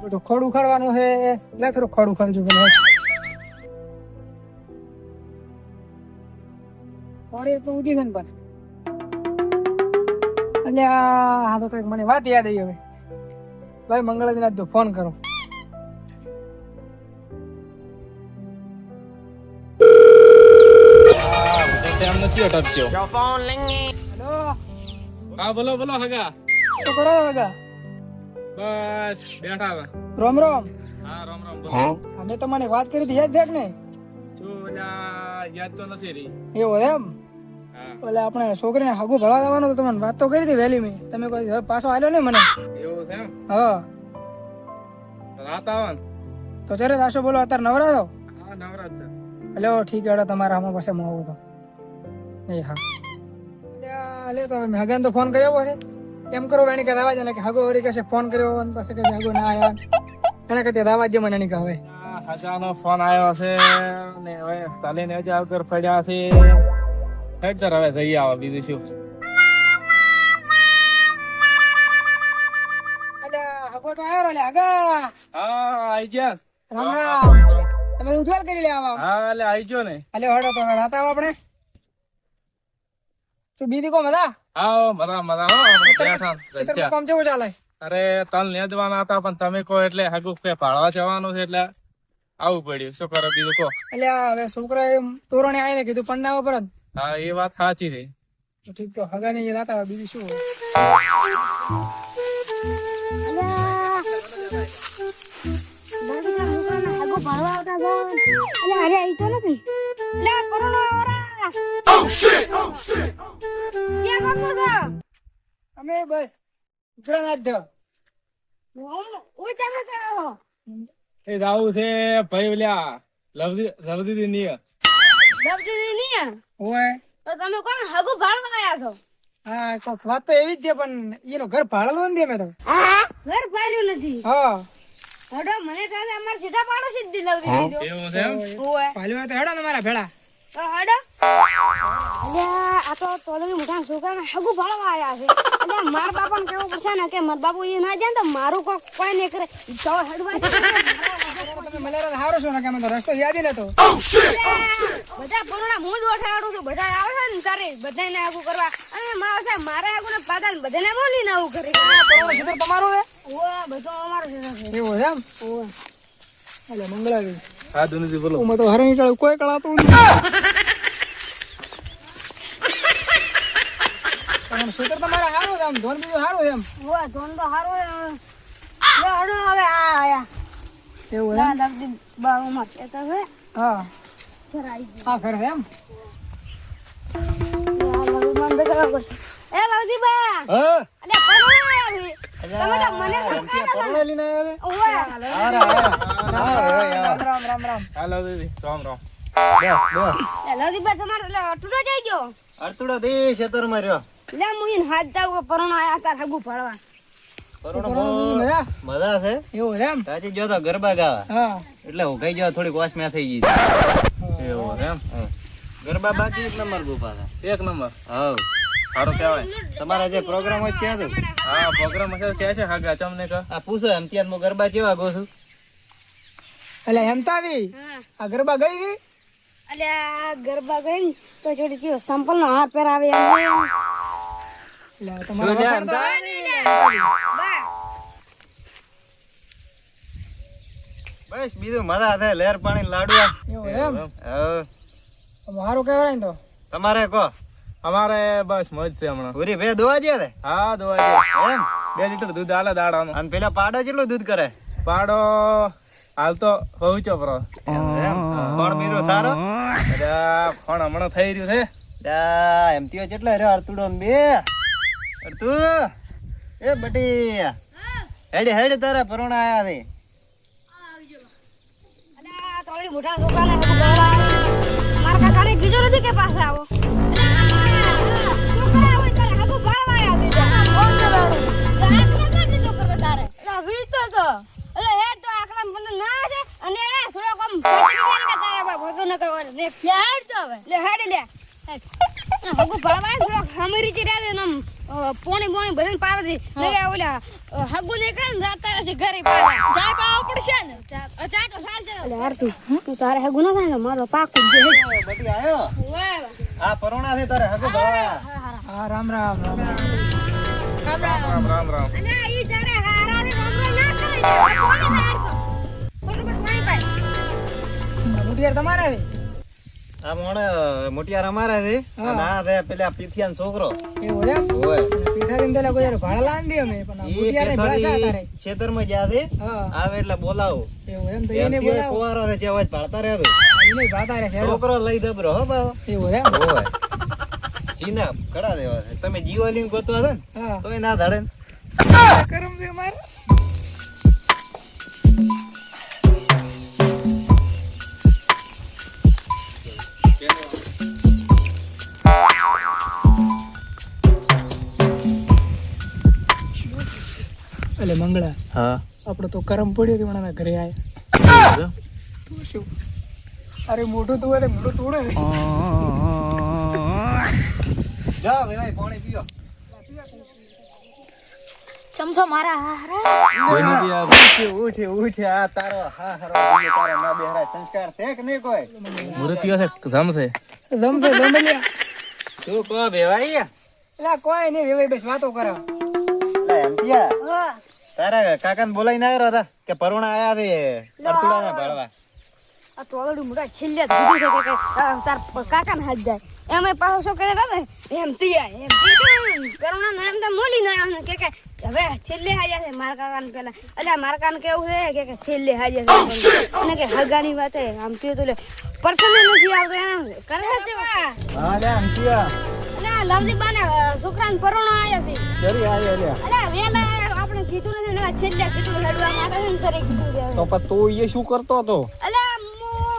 બધું ખોડ ઉખાડવાનું છે લે થોડું ખોડ ઉખાડજો પેલા. ખોડ તો ઉડી ગયું પણ. અલ્યા હા તો કંઈક મને વાત યાદ આવી હવે. ભાઈ મંગળ દિન તો ફોન કરો. નથી હા. બોલો બોલો હગા. શું કરો દાદા બસ બેઠા હવે. રોમ રોમ. હા રોમ રોમ બોલો. અમે તો મને વાત કરી હતી યાદ દેખ ને જો ઓલા યાદ તો નથી રહી. એવું એમ? હા. ઓલે આપણે છોકરીને હાગું ભળવા દેવાનું તો તમને વાત તો કરી હતી વહેલી મેં. તમે કોઈ હવે પાછો આવ્યો ને મને? એવું છે એમ? હા. રાત આવન તો ચરે દાશો બોલો અત્યારે નવરા છો હા નવરા છે. એટલે ઠીક હેડો તમારા આમાં પાસે હું આવું તો. એ હા. અલ્યા, લે તો હવે મેં હગાને તો ફોન કર્યો છે એમ કરો એને કે દાવા જાય કે હગો વળી કહેશે ફોન કર્યો અને પાસે કે હગો ના આવ્યા એને કહેતી દાવા જ મને એની કહે હજાનો ફોન આવ્યો છે ને હવે ચાલીને હજાર ઉપર પડ્યા છે. હેડ તાર હવે જઈ આવો બીજું શું? તમે ઉજવાલ કરી લે આવા. હા એટલે આઈ ગયો ને. એટલે હડો તો રાત આપણે. શું કો મજા આવો મરા મરા હો બેઠા. કામ કેવું ચાલે? અરે તન લે દેવાના હતા પણ તમે કહો એટલે હગુ કે ભાળવા જવાનું છે એટલે આવું પડ્યું. શું કરો બીજું કહો? એટલે હવે છોકરા એમ તોરણે આવીને કીધું પણ ના ઉપર હા એ વાત સાચી છે. તો ઠીક તો હગાની રાત આવે બીજું શું અમે બસ ના જ દો એ જાવું છે ભાઈ ઓલ્યા. લવદી લવદી ની. ઓય. તમે કોણ? હગુ ભાડવા આયા છો? હા કોક વાત તો એવી જ છે પણ એનો ઘર ભાડેલો નથી અમે તો. ઘર ભાડ્યું નથી? હા. હડો મને સાથે અમાર સીધા પાડો સીધી દિલાવતી દીધો એવું છે ઓય. પાલ્યો તો હેડો ને મારા ભેળા. તો હડો. અલ્યા આ તો તોલની મોટા છોકરાને હગુ ભાડવા આયા છે. અલ્યા માર બાપાને કેવું પડશે ને કે માર બાપુ એ ના જાય તો મારું કોઈ કોઈ નહીં કરે. તો હેડવા તમે મલેરા તો હારો છો ને કે તો રસ્તો યાદ નતો. બધા પૂર્ણ હું ઓઠાડું છું. બધા આવે છે ને તારે બધાને આગું કરવા. અને મારે છે મારે આગું ને પાતા ને બધાને આવું કરી. તમારો સીધર તમારો છે ઓય બધો અમારો છે એવું છે એમ? એટલે મંગળાવી હા દુનિજી બોલો. હું તો હરણ કોઈ કળાતું નથી. પણ સૂત્ર તમારે સારું છે આમ ધોન બીજું સારું છે એમ. ઓય ધોન તો હારો લે હડો હવે આ આયા એવું ના લગતી બા ઉમર છે. તો હે હા ધરાઈ હા એમ ગયું મન બગાડવા પડશે એ લવજી બા હા અલે પરો તમે તો મને પરણે લઈને આવ્યા રામ રામ રામ હા લવદી રામ રામ. એ લવજી બા તમારો અટુડો જઈ ગયો. અટુડો દે શેતરમાં રહ્યો. લે મુઈન હાથ જાવ કે પરોણો આયા તાર હગુ ભરવા. પરોણો મજા છે? એવો એમ? સાચી જો તો ગરબા ગાવા. હા. એટલે હું કઈ જાવ થોડીક વાસમ્યા થઈ ગઈ એવો એમ? ગરબા બાકી? એક નંબર ગોપા છે. એક નંબર? હા. સારો કહેવાય. તમારા જે પ્રોગ્રામ હોય ત્યાં છે હા પ્રોગ્રામ હશે કે છે હાગા ચમને ક? આ પૂછો એમ ત્યાં મો ગરબા કેવા ગો છું? એટલે હેમતાવી તાવી આ ગરબા ગઈ ગઈ? અલ્યા આ ગરબા ગઈ ને તો છોડી કયો સંપલ નો હાર પહેરાવે બસ બીજું મજા થાય લહેર પાણી લાડવા એવું એમ? હવ મારું કેવાય ને તો. તમારે કહો અમારે બસ મોજ છે હમણાં. પૂરી ભે દોવા છે ને હા દોવા એમ? બે લીટર દૂધ આલે દાડાનું. અને પેલા પાડો કેટલું દૂધ કરે? પાડો હાલ તો પહોંચો પ્રો કોણ બીરો તારો? અરે ફોન હમણાં થઈ રહ્યું છે. જા, એમ ત્યો કેટલા રહ્યો અર્તુડો બે? અડતુ એ બટી. હેડે હેડે તારા પરોણા આયા છે. આ મોટા છોકરાને મારા કાકાને કીધું નથી કે પાસે આવો તો તો હેડ તો હવે. લે હેડ લે. હગુ થોડો ખમરી ચી રહ્યા નમ પોણી પોણી બધાને પાવે છે. લઈ આવો લા હગુ નીકળે ને જાતા રહે છે ઘરે પાવા જાય પાવ પડશે ને. જાય તો હાલ જાય અરે યાર તું તું તારે હગુ ના થાય મારો પાકું જે બધી આયો? આ પરોણા છે તારે હગુ ભરા હા રામ રામ રામ. રામ રામ. રામ રામ અને ઈ તારે હારા રે રામ રામ ના કરે પોણી તાર પર પર પાઈ પાઈ તમારા? રે આ મોણે મોટિયાર અમારા છે. અને આ છે પેલા પીથિયાન છોકરો. એવું એમ? ઓય પીઠાથી તો કોઈ યાર ભાડા લાન દે અમે પણ મોટિયાર ને ભાષા તારે. પેથાથી ખેતરમાં જ્યાં છે આવે એટલે બોલાવો. એવું એમ તો એને બોલાવો. કોવારો છે જે હોય રહે તો એને ભાતા રહે છોકરો લઈ દબરો હો બાબા એવું એમ? ઓય જીના કડા દેવા તમે જીવાલીન ગોતવા હતા ને હા. તોય ના ધડે કરમ દે મારે? એટલે મંગળા. હા. આપણે તો કરમ પડ્યો હતી મને ઘરે આવ્યા તું શું? અરે મોઢું તું અરે મોઢું તોડે જા ભાઈ પાણી પીઓ. ચમચો મારા હારા ઉઠે ઉઠે ઉઠે આ તારો હા હરો તારો ના બેહરા સંસ્કાર છે કે નહીં કોઈ? મૃત્યુ છે જમશે જમશે જમલિયા તું કો ભેવાઈ? એલા કોઈ નહીં વેવાઈ બસ વાતો કરો. લે એમતિયા હા. તારા કાકાને બોલાઈને આવ્યો હતા કે પરુણા આયા છે અરતુડાને ભાળવા આ તો ઓલરેડી મોટા છેલ્લે જ છે કે તાર કાકા હાથ જાય. એમાં પાછો શું કરે ને એમ તિયા એમ કરુણા ને એમ તો મોલી ના એમ કે કે હવે છેલ્લે હાજર છે મારા કાકાને પેલા. એટલે મારા કાકાને કેવું છે કે કે છેલ્લે હાજર છે. અને કે હગાની વાત છે આમ તું તો પર્સનલ નથી આવતો એમ. કરે છે હા લે એમતિયા એટલે આ લવજી બાને છોકરાને પરોણો આયા છે. ચરી આયો લે. વેલા આપણે કીધું નથી ને છેલ્લે કીધું હેડવા માટે છે ને ઘરે કીધું છે તો પણ તું એ શું કરતો હતો? અલે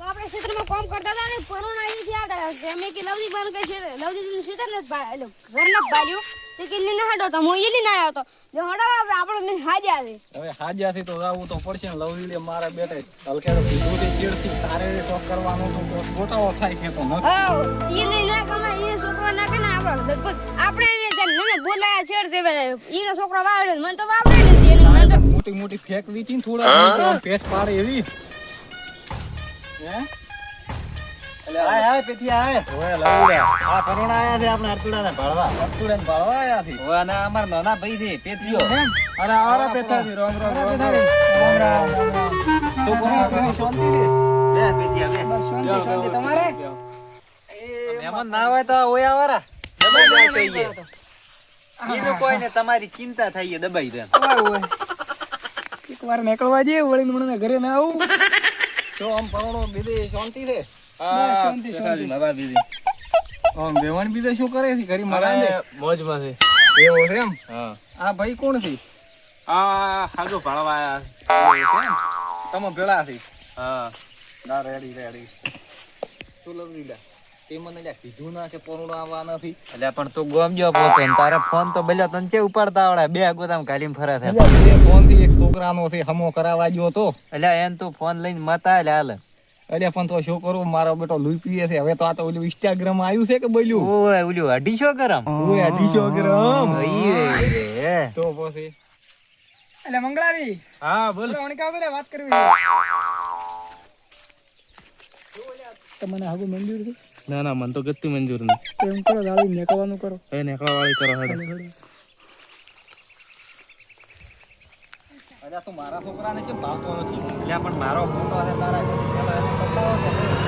આપણે ક્ષેત્રમાં કામ કરતા હતા ને કોરોના આવી ગયા હતા. મેં કે લવજી બાન કઈ છે લવજી ક્ષેત્ર ને એટલે ન બાલ્યું. તે કે લીને હાડો તો હું ઈ ના આવ્યો તો જો હડો હવે આપણે મેં હાજા આવે હવે થી તો જાવું તો પડશે ને લવજી લે મારા બેટે હલકે તો કીધું તે ચીડથી તારે તો કરવાનું તો કોઈ થાય કે તો ન? હા ઈ નહીં ના કમાય ઈ છોકરો ના કે ના આપણે લગભગ આપણે મને બોલાયા છેડ દેવે ઈનો છોકરો વાવડે મને તો વાવડે નથી એને મને તો મોટી મોટી ફેક વીચીને થોડા પેટ પાડે એવી. હે? એટલે આય આય પેથી આય ઓય લવલી આ પરોણા આયા છે આપણે અરતુડાને ભાળવા અતુડન ભાળવા આયા છે? ઓય ના અમાર નાના ભાઈ છે પેથીઓ અરે આરા પેથા છે. રોમ રોમ રોમ રોમ. રામ તો કોની શાંતિ છે? બે પેથી આવે શાંતિ શાંતિ તમારે? મહેમાન ના હોય તો ઓય આવારા દબાઈ જાય કહીએ ઈ કોઈ ને તમારી ચિંતા થઈ દબાઈ ઓય એક વાર નીકળવા જઈએ વળી મને ઘરે ના આવું. તો આમ પરણો બીજે શાંતિ છે? શાંતિ શાંતિ. નવા બીજી. આમ બેવાણ બીજે શું કરે છે? ઘરે મરાન મોજમાં છે. એવો છે એમ? હા. આ ભાઈ કોણ છે? આ હાજો ભણવા આયા તમે પેલા છે? હા. ના રેડી રેડી શું લવલી લે તે મને લ્યા કીધું ના કે પરુણ આવવા નથી. એટલે પણ તું ગોમજો પોતો ને ફોન તો બલ્યો તને ચે ઉપાડતા આવડે. બે ગોદામ ગાડીમાં ફરે છે. ફોનથી એક છોકરાનો છે હમો કરાવવા ગયો તો. એટલે એન તું ફોન લઈને મતા એટલે હાલ. એટલે પણ તો શું કરું? મારો બેટો લુઈ છે. હવે તો આ તો ઓલું ઇન્સ્ટાગ્રામ આવ્યું છે કે બોલ્યું? ઓય ઓલું અઢીસો ગરમ? ઓય અઢીસો ગ્રામ. તો પછી? એટલે મંગળાજી. હા બોલ. અણકા બોલે વાત કરવી તમને હાગુ મંજૂર છે? ના ના મને તો ગતિ મંજૂર નથી. એમ કરો દાડી નેકવાનું કરો. એ નેકવા વાળી કરો હેડો. અરે તું મારા છોકરાને કેમ ભાવતો નથી? એટલે પણ મારો ફોટો છે તારા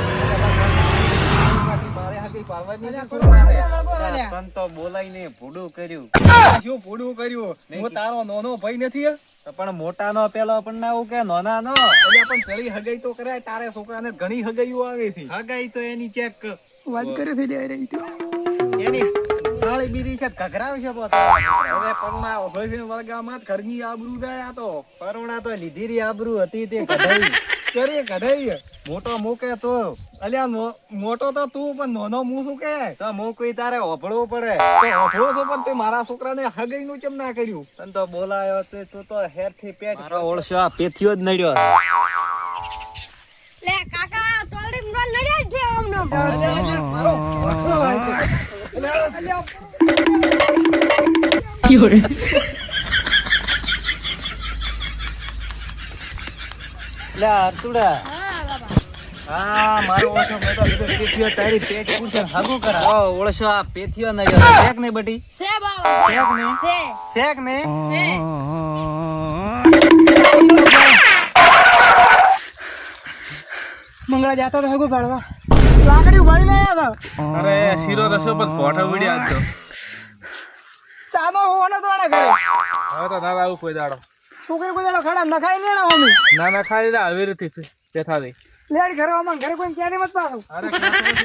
તને તો બોલાઈને ભૂડું કર્યું. છોકરા. શું પૂડું કર્યું? હું તારો નાનો ભાઈ નથી પણ મોટા નો પેલો પણ આવું કે નાના નો અલ્યા પણ પેલી હગાઈ તો કરાય તારે છોકરાને ઘણી હગાઈઓ આવે છે. હગાઈ તો એની ચેક વાત કરે છે લ્યા રહી તો. એની નાળી બીજી છે પોતા હવે પરુણા ઓગળીને વળગામાં ઘરની આબરૂ ગયા તો. પરુણા તો લીધી રી આબરૂ હતી તે કઢાઈ કરીએ કઢાઈ મોટો મૂકે તો અલ્યા મોટો તો તું પણ નોનો હું શું કે તો હું કોઈ તારે ઓભળવું પડે તો અભળો છો પણ તે મારા છોકરાને હગઈ નું કેમ ના કર્યું તને તો બોલાયો તે તું તો હેરથી પેટ મારો ઓળશો આ પેથીઓ જ નડ્યો લે કાકા ટોલડી મરો નડ્યા છે આમનો અલ્યા, અલ્યા, મારો. અલ્યા, અલ્યા. લે અર્તુડા હા મારો ઓછો મેં તો કીધું પેથીઓ તારી પેટ પૂછે હાગું કરા ઓ ઓળશો આ શેક ને બટી? સે બાબા શેક ને શેક ને મંગળા જાતા તો હાગુ પાડવા. લાકડી ઉભાડીને આવ્યા અરે શીરો રસો પર ફોટો વિડી આવતો ચાનો હોવાનો તો આને ઘરે. હવે તો ના આવું કોઈ દાડો. છોકરી કોઈ દાડો ખડા નખાઈ લેણા ને હોમી. ના ના ખાઈ રે આવી રીતે બેઠા દે લેડ ઘરે આમાં ઘરે કોઈ ક્યાંથી મત પાડો? અરે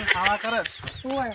ખાવા કરે. હોય